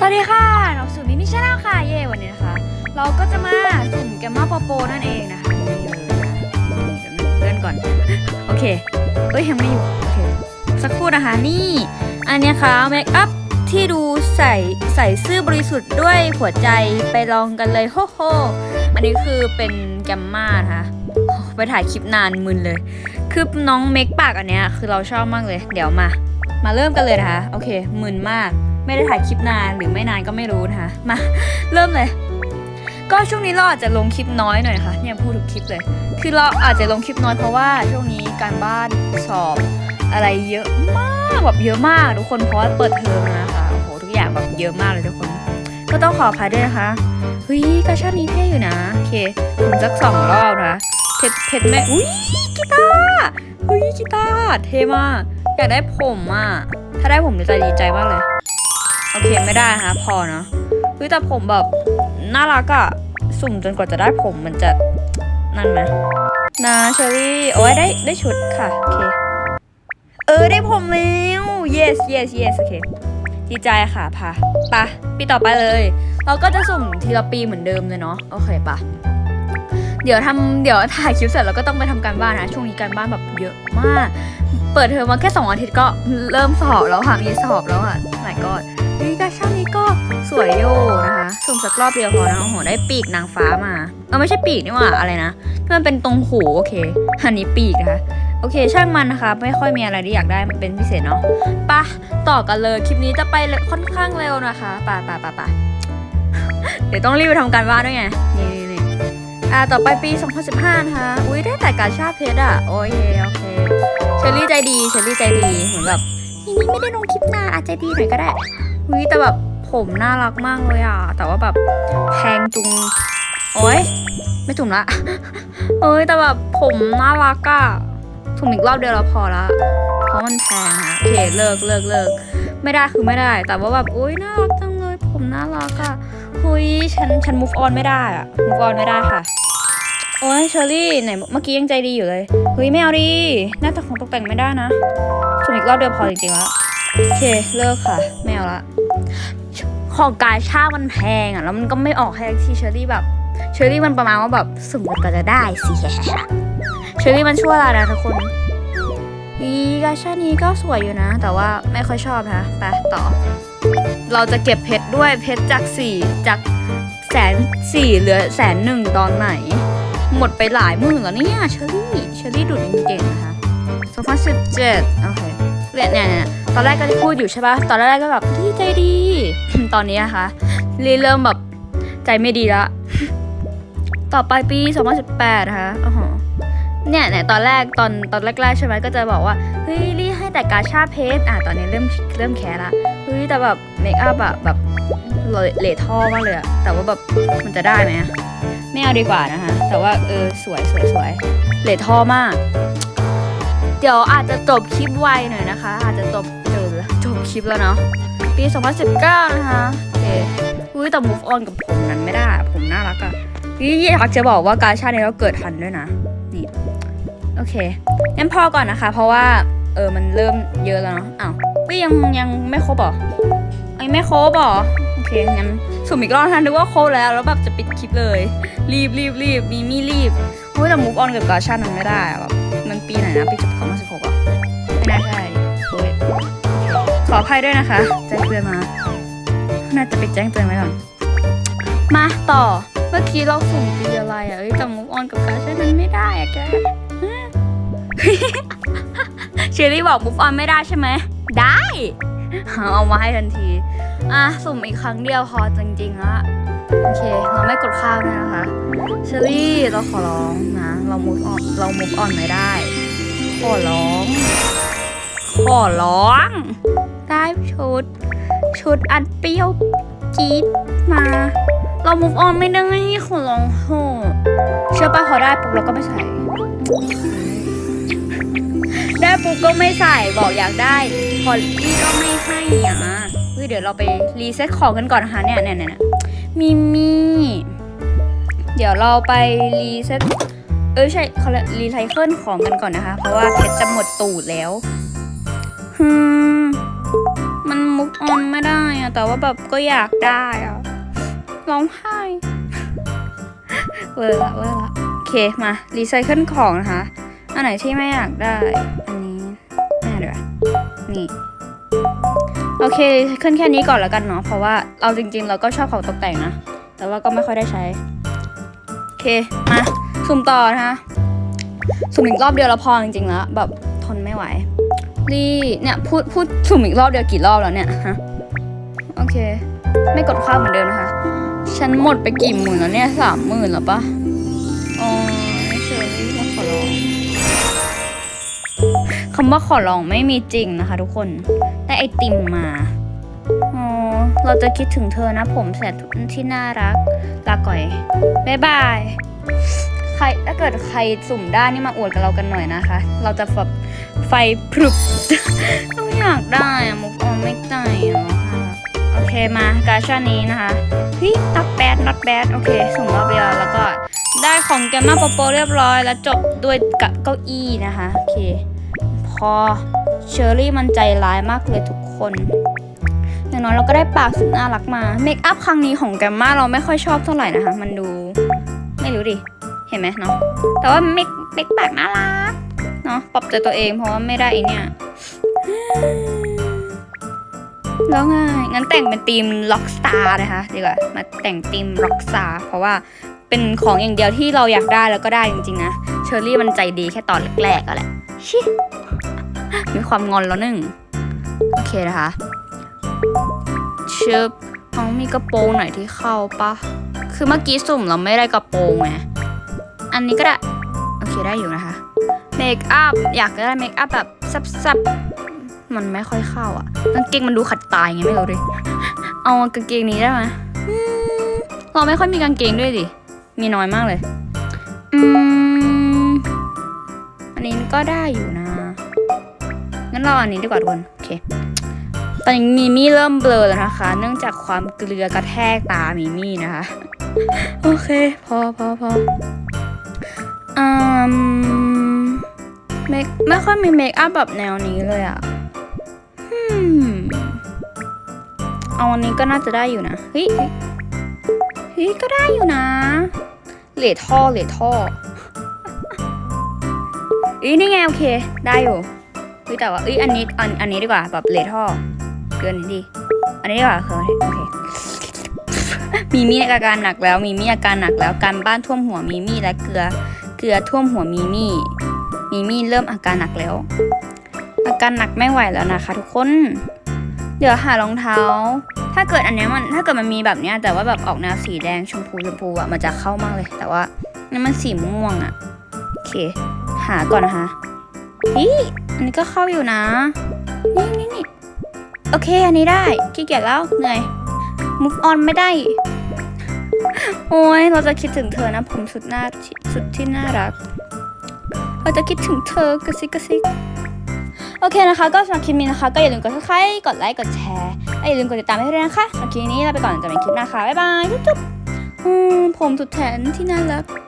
สวัสดีค่ะเราสู่มิมิชแนลค่ะ เย่วันนี้นะคะ เราก็จะมาสุ่มแกมมาโปโปนั่นเองนะคะนี่เลยนะนี่เดี๋ยวเลื่อนก่อน โอเค เอ้ยยังไม่อยู่ โอเค สักครู่นะคะ นี่ อันนี้ค่ะเมคอัพที่ดูใส่ใส่ซื่อบริสุทธิ์ด้วยหัวใจไปลองกันเลยโฮโฮอันนี้คือเป็นแกมมานะคะไปถ่ายคลิปนานมึนเลย คือน้องเมคปากอันเนี้ยคือเราชอบมากเลย เดี๋ยวมา มาเริ่มกันเลยนะคะ โอเคมึนมาก ไม่ได้ถ่ายคลิปนานหรือไม่นานก็ไม่รู้นะคะ มาเริ่มเลย ก็ช่วงนี้เราอาจจะลงคลิปน้อยหน่อยนะคะเนี่ยพูดทุกคลิปเลย คือเราอาจจะลงคลิปน้อยเพราะว่าช่วงนี้การบ้านสอบอะไรเยอะมากแบบเยอะมากทุกคนเพราะเปิดเทอมนะคะโอ้โหทุกอย่างแบบเยอะมากเลยทุกคน ก็ต้องขออภัยด้วยนะคะเฮ้ยกระชาตินี้เท่อยู่นะโอเคผมสักสองรอบนะเพชรเพชรแม่อุ้ยกีตาร์เฮ้ยกีตาร์เท่มากอยากได้ผมอะ ถ้าได้ผมจะดีใจมากเลย อเคไม่ได้นะพอเนาะเฮ้ยแต่ผมแบบน่ารักอะสุ่มจนกว่าจะได้ผมมันจะนั่นไหมนะเชอรี่โอ้ยได้ได้ชุดค่ะโอเคเออได้ผมแล้ว yes yes yes โอเคดีใจค่ะพาปะปีต่อไปเลย เราก็จะสุ่มทีละปีเหมือนเดิมเลยเนาะโอเคปะเดี๋ยวทำเดี๋ยวถ่ายคลิปเสร็จเราก็ต้องไปทำการบ้านนะ ช่วงนี้การบ้านแบบเยอะมาก เปิดเทอมมาแค่สองอาทิตย์ก็เริ่มสอบแล้วค่ะมีสอบแล้วอะไหนก็นี่กา ช่างนี้ก็สวยโยนะคะสุมสักรอบเดียวพอนะโอ้โหได้ปีกนางฟ้ามาเออไม่ใช่ปีกนี่หว่าอะไรนะที่มันเป็นตรงหูโอเคอันนี้ปีกนะคะโอเคช่างมันนะคะไม่ค่อยมีอะไรที่อยากได้มันเป็นพิเศษเนาะปะต่อกันเลยคลิปนี้จะไปค่อนข้างเร็วนะคะปะปะปะปะเดี๋ยวต้องรีบไปทำการบ้านด้วยไงนี่นี่นี่อ่าต่อไปปี 2015 นะคะอุ้ยได้แต่การชาเพชรอะโอเคโอเคเชอรี่ใจดีเชอรี่ใจดีเหมือนแบบนี่นี่ไม่ได้ลงคลิปนานอาจจะดีหน่อยก็ได้ อุ้ยแต่แบบผมน่ารักมากเลยอะ แต่ว่าแบบแพงจุง โอ้ยไม่จุ่มละ เอ้ยแต่แบบผมน่ารักอะถุ่มอีกรอบเดียวเราพอละ เพราะมันแพงอะโอเคเลิกเลิกเลิกไม่ได้คือไม่ได้ แต่ว่าแบบโอ้ยน่ารักจังเลย ผมน่ารักอะหุยฉันฉัน move on ไม่ได้อะ move on ไม่ได้ค่ะ โอ้ยเชอรี่ไหนเมื่อกี้ยังใจดีอยู่เลย เฮ้ยไม่เอาดิหน้าตาของตกแต่งไม่ได้นะสุ่มอีกรอบเดียวพอจริงๆแล้ว โอเค เลิกค่ะ ไม่เอาละ ของกายชามันแพงอะ แล้วมันก็ไม่ออกให้ที่เชอรี่แบบเชอรี่มันประมาณว่าแบบสุ่มกันก็จะได้สิเชอรี่มันชั่วอะไรนะทุกคนอีกาชานี้ก็สวยอยู่นะ แต่ว่าไม่ค่อยชอบนะไปต่อ เราจะเก็บเพชรด้วยเพชรจากสี่จากแสนสี่เหลือแสนหนึ่งตอนไหน หมดไปหลายหมื่นแล้วเนี่ยเชอรี่เชอรี่ดูดเก่งนะคะ2017โอเคเนี่ยเนี่ยเนี่ย อนแรกก็พูดอยู่ใช่ปะตอนแรกก็แบบดีใจดี ตอนนี้นะคะรีเริ่มแบบใจไม่ดีละต่อไปปี 2018 นะคะอ้โหเนี่ยเนี่ยตอนแรกตอนตอนแรกๆใช่ไหมก็จะบอกว่าเฮ้ยรีให้แต่กาชาเพชรอะตอนนี้เริ่มเริ่มแคร์ละเฮ้ยแต่แบบเมคอัพอะแบบเหลเลท่อมากเลยอะแต่ว่าแบบมันจะได้ไหมไม่เอาดีกว่านะคะแต่ว่าเออสวยสวยสวยเหลท่อมาก เดี๋ยวอาจจะจบคลิปไวหน่อยนะคะ อาจจะจบ คลิปแล้วเนาะ ปี 2019 นะคะโอเคอุ้ยแต่ move on กับผมนั้นไม่ได้ ผมน่ารักอะนี่อยากจะบอกว่ากาชาเนี่ยเราเกิดทันด้วยนะ นี่ โอเค งั้นพอก่อนนะคะ เพราะว่า เออ มันเริ่มเยอะแล้วเนาะ อ้าวก็ยังยังไม่ครบหรอไอ้ไม่ครบหรอโอเค งั้นสุ่มอีกรอบทันนึกว่าครบแล้ว แล้วแบบจะปิดคลิปเลย รีบรีบรีบมีมีรีบเฮ้ยแต่ move on กับกาชาดมันไม่ได้อะแบบมันปีไหนนะ ปี2016อะไม่น่าใช่ ขออภัยด้วยนะคะ แจ้งเตือนมา น่าจะไปแจ้งเตือนไว้ก่อน มาต่อ เมื่อกี้เราสุ่มปีอะไรอะเอ้ยแต่ move on กับกาชาดมันไม่ได้อะแกเชอรี่บอก move on ไม่ได้ใช่ไหม ได้ เอามาให้ทันที อะ สุ่มอีกครั้งเดียวพอจริงๆละโอเค เราไม่กดข้ามเลยนะคะ เชอรี่ เราขอร้องนะ เรา move on เรา move on ไม่ได้ ขอร้อง ขอร้องได้ ชุด ชุดอันเปรี้ยวจี๊ดมา เรา move on ไม่ได้ขอร้องโหเชื่อป่ะพอได้ปุ๊บเราก็ไม่ใส่ ได้ปุ๊บก็ไม่ใส่บอกอยากได้ พอลี่ก็ไม่ให้อะเฮ้ยเดี๋ยวเราไปรีเซ็ตของกันก่อนนะคะเนี่ยเนี่ยเนี่ยเนี่ยมีมีเดี๋ยวเราไปรีเซ็ตเอ้ยใช่เขาเรียกรีไซเคิลของกันก่อนนะคะ เพราะว่าเพชรจะหมดตูดแล้วฮึม มุกออนไม่ได้อะแต่ว่าแบบก็อยากได้อะร้องไห้เวอร์ละเวอร์ละโอเคมารีไซเคิลของนะคะอันไหนที่ไม่อยากได้ อันนี้ไม่เอาเดี๋ยวนี่โอเคขึ้นแค่นี้ก่อนแล้วกันเนาะเพราะว่าเราจริงๆ เราก็ชอบของตกแต่งนะ แต่ว่าก็ไม่ค่อยได้ใช้ โอเค มาสุ่มต่อนะคะสุ่มอีกรอบเดียวแล้วพอจริงๆแล้วแบบทนไม่ไหว นี่เนี่ยพูดพูดสุ่มอีกรอบเดียวกี่รอบแล้วเนี่ยฮะโอเค ไม่กดข้ามเหมือนเดิมนะคะ ฉันหมดไปกี่หมื่นแล้วเนี่ยสามหมื่นแล้วปะอ๋อเชอรี่มาขอร้องคำว่าขอร้องไม่มีจริงนะคะ ทุกคนได้ไอติมมาอ๋อเราจะคิดถึงเธอนะผมแสนที่น่ารักลาก่อยบ๊ายบาย ใครถ้าเกิดใครสุ่มได้นี่มาอวดกับเรากันหน่อยนะคะ เราจะแบบไฟพรึบเราอยากได้อะมุกออนไม่ได้อะโอเคมากาชานี้นะคะเฮ้ย not bad not bad โอเคสุ่มรอบเดียวแล้วก็ได้ของแกมมาโปโปเรียบร้อย แล้วจบด้วยกับเก้าอี้นะคะ โอเค พอเชอรี่มันใจร้ายมากเลยทุกคนอย่างน้อยเราก็ได้ปากสุดน่ารักมา เมคอัพครั้งนี้ของแกมมาเราไม่ค่อยชอบเท่าไหร่นะคะ มันดู ไม่รู้ดิ เห็นไหมเนาะแต่ว่าเมคเมคปากน่ารักเนาะปรับใจตัวเองเพราะว่าไม่ได้ไอเนี่ยแล้วไงงั้นแต่งเป็นธีมล็อกสตาร์นะคะดีกว่ามาแต่งธีมล็อกสตาร์เพราะว่าเป็นของอย่างเดียวที่เราอยากได้แล้วก็ได้จริงๆนะเชอรี่มันใจดีแค่ตอนแรกๆก็แหละชิมีความงอนแล้วหนึ่งโอเคนะคะเชิบน้องมีกระโปรงไหนที่เข้าปะคือเมื่อกี้สุ่มเราไม่ได้กระโปรงไง อันนี้ก็ได้ โอเคได้อยู่นะคะเมคอัพอยากได้เมคอัพแบบซับๆมันไม่ค่อยเข้าอะกางเกงมันดูขัดตายไงไม่รู้ดิเอากางเกงนี้ได้ไหมเราไม่ค่อยมีกางเกงด้วยดิมีน้อยมากเลย อืมอันนี้ก็ได้อยู่นะงั้นเราอันนี้ดีกว่าทุกคนโอเคตอนนี้มีมี่เริ่มเบลอแล้วนะคะ เนื่องจากความเกลือกระแทกตามีมี่นะคะ โอเค พอพอพอ อืมเมคไม่ค่อยมีเมคอัพแบบแนวนี้เลยอะอืมเอาอันนี้ก็น่าจะได้อยู่นะ เฮ้ย เฮ้ย ก็ได้อยู่นะเหลยท่อเหลยท่ออีนี่ไงโอเค ได้อยู่เฮ้ยแต่ว่าเอ้ยอันนี้อันอันนี้ดีกว่าแบบเหลยท่อเกินดี อันนี้ดีกว่าเคยโอเค มีมีอาการหนักแล้ว มีมีอาการหนักแล้วการบ้านท่วมหัวมีมีและเกลือ เกลือท่วมหัวมีมี่ มีมี่เริ่มอาการหนักแล้ว อาการหนักไม่ไหวแล้วนะคะ ทุกคน เดี๋ยวหารองเท้า ถ้าเกิดอันนี้มันถ้าเกิดมันมีแบบเนี้ยแต่ว่าแบบออกแนวสีแดงชมพูชมพูอะมันจะเข้ามากเลย แต่ว่านี่มันสีม่วงอะโอเค หาก่อนนะคะอีอันนี้ก็เข้าอยู่นะ นี่นี่นี่โอเค อันนี้ได้ขี้เกียจแล้วเหนื่อย move on ไม่ได้ โอ้ยเราจะคิดถึงเธอนะ ผมสุดน่าสุดที่น่ารัก เราจะคิดถึงเธอกระซิกกระซิกโอเคนะคะ ก็สำหรับคลิปนี้นะคะ ก็อย่าลืมกดซับสไครต์กดไลค์กดแชร์และอย่าลืมกดติดตามให้ด้วยนะคะสำหรับคลิปนี้ลาไปก่อนจะเป็นคลิปหน้าค่ะบ๊ายบายจุ๊บอืมผมสุดแทนที่น่ารัก